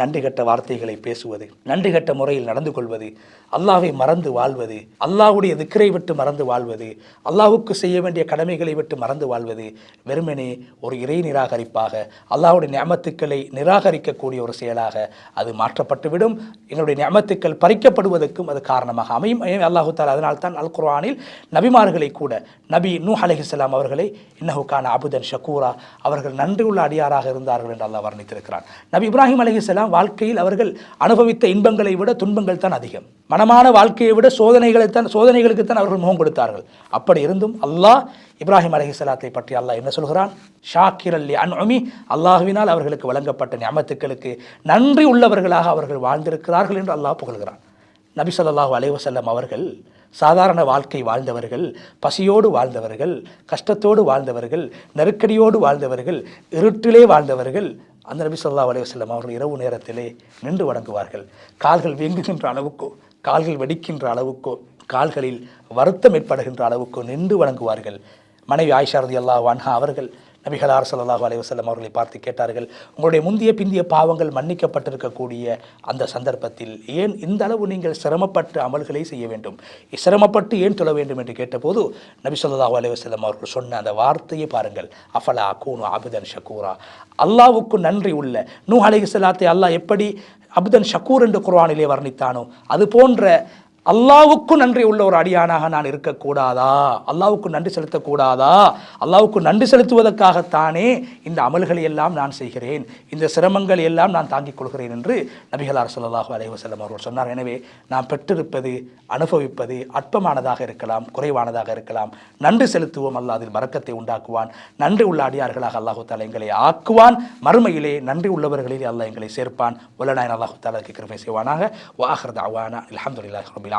நன்றி கட்ட வார்த்தைகளை பேசுவது நன்றி கட்ட முறையில் நடந்து கொள்வது அல்லாவை மறந்து வாழ்வது அல்லாஹ்வுடைய திக்கரை விட்டு மறந்து வாழ்வது அல்லாஹுக்கு செய்ய வேண்டிய கடமைகளை விட்டு மறந்து வாழ்வது வெறுமனே ஒரு இறை நிராகரிப்பாக அல்லாஹுடைய நியமத்துக்களை நிராகரிக்கக்கூடிய ஒரு செயலாக அது மாற்றப்பட்டுவிடும். எங்களுடைய நியமத்துக்கள் பறிக்கப்படுவதற்கும் அது காரணமாக அமையும். அல்லாஹு தாலா அதனால் தான் அல் குர்ஆனில் நபிமார்களை கூட நபி நூ அலைஹிஸ்ஸலாம் அவர்களை இன்னஹுக்கான அபுதன் ஷக்கூரா அவர்கள் நன்றியுள்ள உள்ள அடியாராக இருந்தார்கள் என்று அல்லாஹ் வர்ணித்திருக்கிறான். நபி இப்ராஹிம் அலைஹிஸ்ஸலாம் வாழ்க்கையில் அவர்கள் அனுபவித்த இன்பங்களை விட துன்பங்கள் தான் அதிகம். மனமான வாழ்க்கையை விட சோதனைகளை தான் சோதனைகளுக்கு தான் அவர்கள் முகம் கொடுத்தார்கள். அப்படி இருந்தும் அல்லாஹ் இப்ராஹிம் அலைஹிஸ்ஸலாத்தை பற்றி அல்லாஹ் என்ன சொல்கிறான்? ஷாக்கிர் அல்லி அன்உமி அல்லாஹுவினால் அவர்களுக்கு வழங்கப்பட்ட ஞாபத்துக்களுக்கு நன்றி உள்ளவர்களாக அவர்கள் வாழ்ந்திருக்கிறார்கள் என்று அல்லாஹ் புகழ்கிறான். நபி ஸல்லல்லாஹு அலைவசல்லம் அவர்கள் சாதாரண வாழ்க்கை வாழ்ந்தவர்கள் பசியோடு வாழ்ந்தவர்கள் கஷ்டத்தோடு வாழ்ந்தவர்கள் நெருக்கடியோடு வாழ்ந்தவர்கள் இருட்டிலே வாழ்ந்தவர்கள் அந்த நபி சொல்லா அலைஹி அவர்கள் இரவு நேரத்திலே நின்று வணங்குவார்கள். கால்கள் வீங்குகின்ற அளவுக்கோ கால்கள் வெடிக்கின்ற அளவுக்கோ கால்களில் வருத்தம் ஏற்படுகின்ற அளவுக்கோ நின்று வணங்குவார்கள். மனைவி ஆயிஷாரதி அல்லா வான்ஹா அவர்கள் நபிகளார் ஸல்லல்லாஹு அலைவசல்லம் அவர்களை பார்த்து கேட்டார்கள் உங்களுடைய முந்திய பிந்திய பாவங்கள் மன்னிக்கப்பட்டிருக்கக்கூடிய அந்த சந்தர்ப்பத்தில் ஏன் இந்த அளவு நீங்கள் சிரமப்பட்டு அமல்களை செய்ய வேண்டும்? சிரமப்பட்டு ஏன் தொழ வேண்டும்? என்று கேட்டபோது நபி ஸல்லல்லாஹு அலைவசல்லம் அவர்கள் சொன்ன அந்த வார்த்தையை பாருங்கள். அஃபலா கூனு ஆபிதன் ஷக்கூரா அல்லாவுக்கு நன்றி உள்ள நூ அலைஹிஸ்ஸலாத்தை அல்லாஹ் எப்படி அப்தன் ஷக்கூர் என்று குர்ஆனிலே வர்ணித்தானோ அது போன்ற அல்லாவுக்கு நன்றி உள்ள ஒரு அடியானாக நான் இருக்கக்கூடாதா? அல்லாவுக்கு நன்றி செலுத்தக்கூடாதா? அல்லாவுக்கு நன்றி செலுத்துவதற்காகத்தானே இந்த அமல்களை எல்லாம் நான் செய்கிறேன். இந்த சிரமங்கள் எல்லாம் நான் தாங்கிக் கொள்கிறேன் என்று நபிகளார் ஸல்லல்லாஹு அலைஹி செல்லம் அவர்கள் சொன்னார். எனவே நாம் பெற்றிருப்பது அனுபவிப்பது அற்பமானதாக இருக்கலாம் குறைவானதாக இருக்கலாம். நன்றி செலுத்துவோம் அல்லா அதில் மறக்கத்தை உண்டாக்குவான். நன்றி உள்ள அடியார்களாக அல்லாஹு தாலா எங்களை ஆக்குவான். மறுமையிலே நன்றி உள்ளவர்களிலே அல்லாஹ் எங்களை சேர்ப்பான். உலநாயன் அல்லாஹு தாலாக்கு கிருமை செய்வானாக. வாஹர் தாவானா அலமதுல்லாஹ் ரபில்